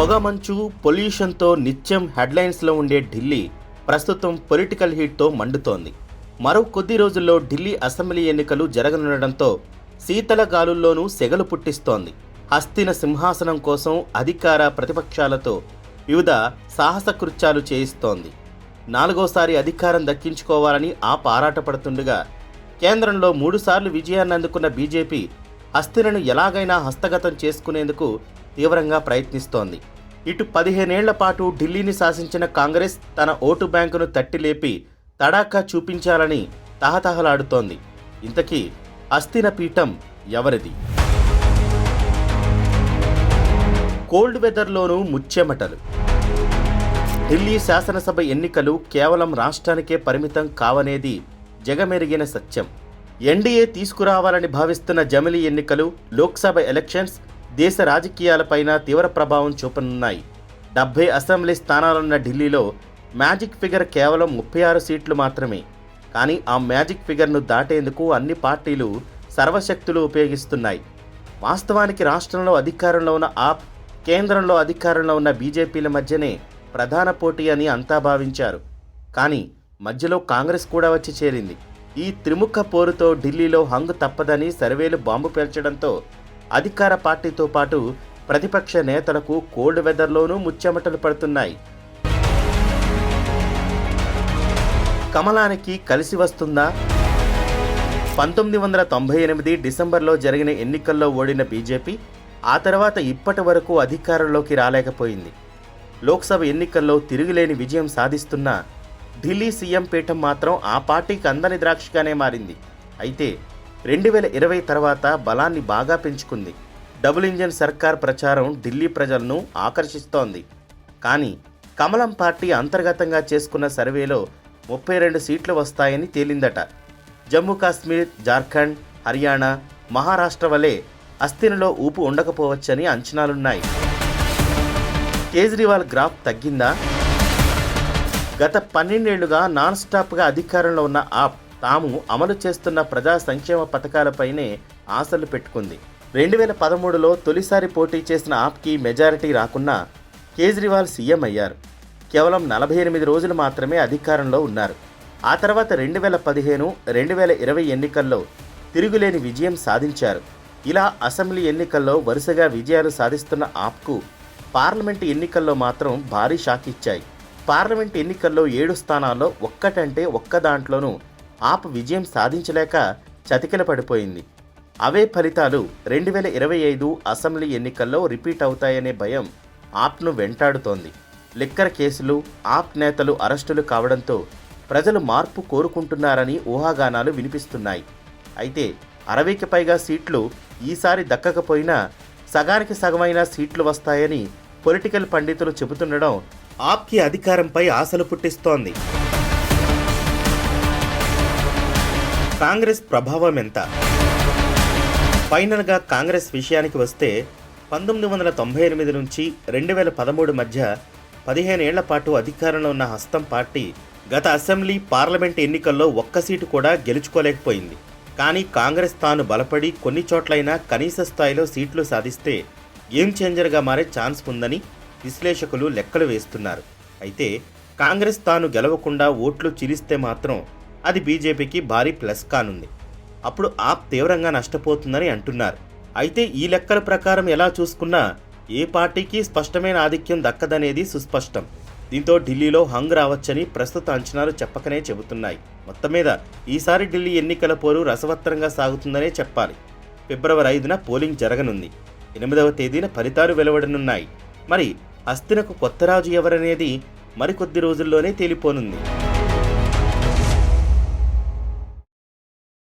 పొగమంచు పొల్యూషన్తో నిత్యం హెడ్లైన్స్లో ఉండే ఢిల్లీ ప్రస్తుతం పొలిటికల్ హీట్తో మండుతోంది. మరో కొద్ది రోజుల్లో ఢిల్లీ అసెంబ్లీ ఎన్నికలు జరగనుండడంతో శీతల గాలుల్లోనూ సెగలు పుట్టిస్తోంది. హస్తిన సింహాసనం కోసం అధికార ప్రతిపక్షాలతో వివిధ సాహస కృత్యాలు చేయిస్తోంది. నాలుగోసారి అధికారం దక్కించుకోవాలని ఆ పారాటపడుతుండగా కేంద్రంలో మూడుసార్లు విజయాన్ని అందుకున్న బీజేపీ హస్తినను ఎలాగైనా హస్తగతం చేసుకునేందుకు తీవ్రంగా ప్రయత్నిస్తోంది. ఇటు పదిహేనేళ్ళ పాటు ఢిల్లీని శాసించిన కాంగ్రెస్ తన ఓటు బ్యాంకును తట్టిలేపి తడాకా చూపించాలని తహతహలాడుతోంది. ఇంతకీ అస్థిన పీఠం ఎవరిది? కోల్డ్ వెదర్లోనూ ముచ్చెమటలు. ఢిల్లీ శాసనసభ ఎన్నికలు కేవలం రాష్ట్రానికే పరిమితం కావనేది జగమెరిగిన సత్యం. ఎన్డీఏ తీసుకురావాలని భావిస్తున్న జమిలీ ఎన్నికలు లోక్సభ ఎలక్షన్స్ దేశ రాజకీయాలపైన తీవ్ర ప్రభావం చూపనున్నాయి. డెబ్బై అసెంబ్లీ స్థానాలున్న ఢిల్లీలో మ్యాజిక్ ఫిగర్ కేవలం ముప్పై ఆరు సీట్లు మాత్రమే. కానీ ఆ మ్యాజిక్ ఫిగర్ను దాటేందుకు అన్ని పార్టీలు సర్వశక్తులు ఉపయోగిస్తున్నాయి. వాస్తవానికి రాష్ట్రంలో అధికారంలో ఉన్న ఆప్ కేంద్రంలో అధికారంలో ఉన్న బీజేపీల మధ్యనే ప్రధాన పోటీ అని అంతా భావించారు. కానీ మధ్యలో కాంగ్రెస్ కూడా వచ్చి చేరింది. ఈ త్రిముఖ పోరుతో ఢిల్లీలో హంగు తప్పదని సర్వేలు బాంబు పేల్చడంతో అధికార పార్టీతో పాటు ప్రతిపక్ష నేతలకు కోల్డ్ వెదర్లోనూ ముచ్చెమటలు పడుతున్నాయి. కమలానికి కలిసి వస్తుందా? పంతొమ్మిది వందల తొంభై ఎనిమిది డిసెంబర్లో జరిగిన ఎన్నికల్లో ఓడిన బీజేపీ ఆ తర్వాత ఇప్పటి వరకు అధికారంలోకి రాలేకపోయింది. లోక్సభ ఎన్నికల్లో తిరుగులేని విజయం సాధిస్తున్న ఢిల్లీ సీఎం పీఠం మాత్రం ఆ పార్టీకి అందని ద్రాక్షగానే మారింది. అయితే రెండు వేల ఇరవై తర్వాత బలాన్ని బాగా పెంచుకుంది. డబుల్ ఇంజన్ సర్కార్ ప్రచారం ఢిల్లీ ప్రజలను ఆకర్షిస్తోంది. కానీ కమలం పార్టీ అంతర్గతంగా చేసుకున్న సర్వేలో ముప్పై రెండు సీట్లు వస్తాయని తేలిందట. జమ్మూ కాశ్మీర్ జార్ఖండ్ హర్యానా మహారాష్ట్ర వలె అస్థినలో ఊపు ఉండకపోవచ్చని అంచనాలున్నాయి. కేజ్రీవాల్ గ్రాఫ్ తగ్గిందా? గత పన్నెండేళ్ళుగా నాన్ స్టాప్గా అధికారంలో ఉన్న ఆప్ తాము అమలు చేస్తున్న ప్రజా సంక్షేమ పథకాలపైనే ఆశలు పెట్టుకుంది. రెండు వేల పదమూడులో తొలిసారి పోటీ చేసిన ఆప్కి మెజారిటీ రాకున్నా కేజ్రీవాల్ సీఎం అయ్యారు. కేవలం నలభై ఎనిమిది రోజులు మాత్రమే అధికారంలో ఉన్నారు. ఆ తర్వాత రెండు వేల పదిహేను రెండు వేల ఇరవై ఎన్నికల్లో తిరుగులేని విజయం సాధించారు. ఇలా అసెంబ్లీ ఎన్నికల్లో వరుసగా విజయాలు సాధిస్తున్న ఆప్కు పార్లమెంటు ఎన్నికల్లో మాత్రం భారీ షాక్ ఇచ్చాయి పార్లమెంట్ ఎన్నికల్లో ఏడు స్థానాల్లో ఒక్కటంటే ఒక్క దాంట్లోనూ ఆప్ విజయం సాధించలేక చతికిల పడిపోయింది. అవే ఫలితాలు రెండు వేల ఇరవై ఐదు అసెంబ్లీ ఎన్నికల్లో రిపీట్ అవుతాయనే భయం ఆప్ను వెంటాడుతోంది. లిక్కర్ కేసులు ఆప్ నేతలు అరెస్టులు కావడంతో ప్రజలు మార్పు కోరుకుంటున్నారని ఊహాగానాలు వినిపిస్తున్నాయి. అయితే అరవైకి పైగా సీట్లు ఈసారి దక్కకపోయినా సగానికి సగమైన సీట్లు వస్తాయని పొలిటికల్ పండితులు చెబుతుండడం ఆప్కి అధికారంపై ఆశలు పుట్టిస్తోంది. కాంగ్రెస్ ప్రభావం ఎంత? ఫైనల్గా కాంగ్రెస్ విషయానికి వస్తే పంతొమ్మిది వందల తొంభై ఎనిమిది నుంచి రెండు వేల పదమూడు మధ్య పదిహేనేళ్ళ పాటు అధికారంలో ఉన్న హస్తం పార్టీ గత అసెంబ్లీ పార్లమెంట్ ఎన్నికల్లో ఒక్క సీటు కూడా గెలుచుకోలేకపోయింది. కానీ కాంగ్రెస్ తాను బలపడి కొన్ని చోట్లైనా కనీస స్థాయిలో సీట్లు సాధిస్తే గేమ్ చేంజర్గా మారే ఛాన్స్ ఉందని విశ్లేషకులు లెక్కలు వేస్తున్నారు. అయితే కాంగ్రెస్ తాను గెలవకుండా ఓట్లు చిలిస్తే మాత్రం అది బీజేపీకి భారీ ప్లస్ కానుంది. అప్పుడు ఆప్ తీవ్రంగా నష్టపోతుందని అంటున్నారు. అయితే ఈ లెక్కల ప్రకారం ఎలా చూసుకున్నా ఏ పార్టీకి స్పష్టమైన ఆధిక్యం దక్కదనేది సుస్పష్టం. దీంతో ఢిల్లీలో హంగ్ రావచ్చని ప్రస్తుత అంచనాలు చెప్పకనే చెబుతున్నాయి. మొత్తం మీద ఈసారి ఢిల్లీ ఎన్నికల పోరు రసవత్తరంగా సాగుతుందనే చెప్పాలి. ఫిబ్రవరి ఐదున పోలింగ్ జరగనుంది. ఎనిమిదవ తేదీన ఫలితాలు వెలువడనున్నాయి. మరి అస్థినకు కొత్త రాజు ఎవరనేది మరికొద్ది రోజుల్లోనే తేలిపోనుంది.